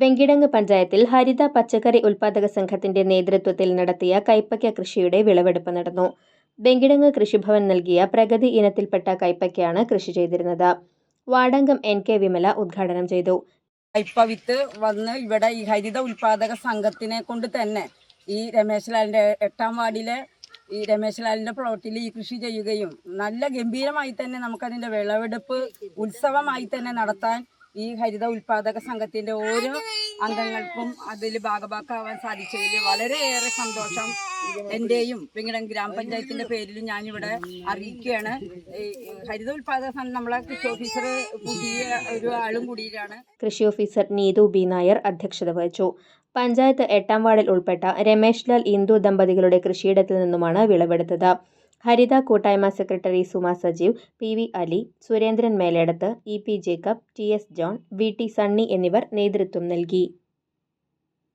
വെങ്കിടങ്ങ് പഞ്ചായത്തിൽ ഹരിത പച്ചക്കറി ഉൽപാദക സംഘത്തിന്റെ നേതൃത്വത്തിൽ നടത്തിയ കൈപ്പയ്ക്ക കൃഷിയുടെ വിളവെടുപ്പ് നടന്നു. വെങ്കിടങ്ങ് കൃഷിഭവൻ നൽകിയ പ്രഗതി ഇനത്തിൽപ്പെട്ട കൈപ്പയ്ക്കയാണ് കൃഷി ചെയ്തിരുന്നത്. വാടങ്കം എൻ കെ വിമല ഉദ്ഘാടനം ചെയ്തു. കയ്പ വിത്ത് വന്ന് ഇവിടെ ഈ ഹരിത ഉൽപാദക സംഘത്തിനെ കൊണ്ട് തന്നെ ഈ രമേശ് ലാലിന്റെ എട്ടാം വാർഡിലെ ഈ രമേശ് ലാലിന്റെ പ്ലോട്ടിൽ ഈ കൃഷി ചെയ്യുകയും നല്ല ഗംഭീരമായി തന്നെ നമുക്കതിന്റെ വിളവെടുപ്പ് ഉത്സവമായി തന്നെ നടത്താൻ ഈ ഹരിത ഉൽപാദക സംഘത്തിന്റെ ഓരോ അംഗങ്ങൾക്കും അതിൽ ഭാഗഭാക്കാവാൻ സാധിച്ചതിൽ വളരെയേറെ സന്തോഷം. എന്റെയും വെങ്കിടം ഗ്രാമപഞ്ചായത്തിന്റെ പേരിലും ഞാനിവിടെ അറിയിക്കുകയാണ്. ഹരിത ഉൽപാദക സംഘം നമ്മളെ കൃഷി ഓഫീസർ പുതിയ ഒരു ആളും കൂടിയാണ് കൃഷി ഓഫീസർ നീതു ബി നായർ അധ്യക്ഷത വഹിച്ചു. പഞ്ചായത്ത് എട്ടാം വാർഡിൽ ഉൾപ്പെട്ട രമേശ് ലാൽ ഇന്ദു ദമ്പതികളുടെ കൃഷിയിടത്തിൽ നിന്നുമാണ് വിളവെടുത്തത്. ഹരിത കൂട്ടായ്മ secretary Suma Sajeev P V Ali Surendran Meledath E P Jacob T S John V T Sunny എന്നിവർ നേതൃത്വം നൽകി.